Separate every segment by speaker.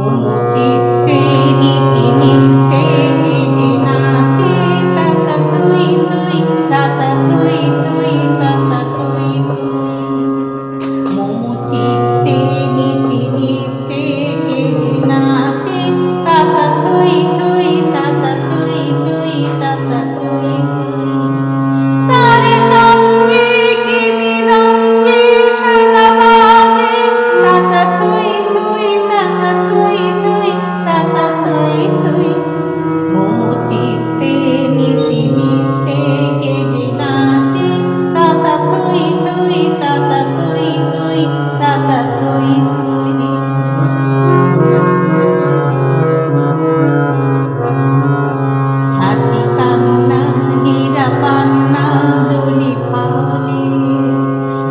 Speaker 1: Amen.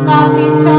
Speaker 1: Lapita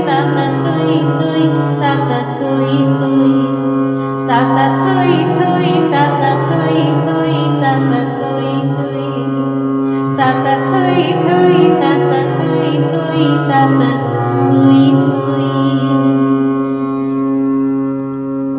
Speaker 1: তাতা থই থই তাতা থই থই তাতা থই থই তাতা থই থই তাতা থই থই তাতা থই থই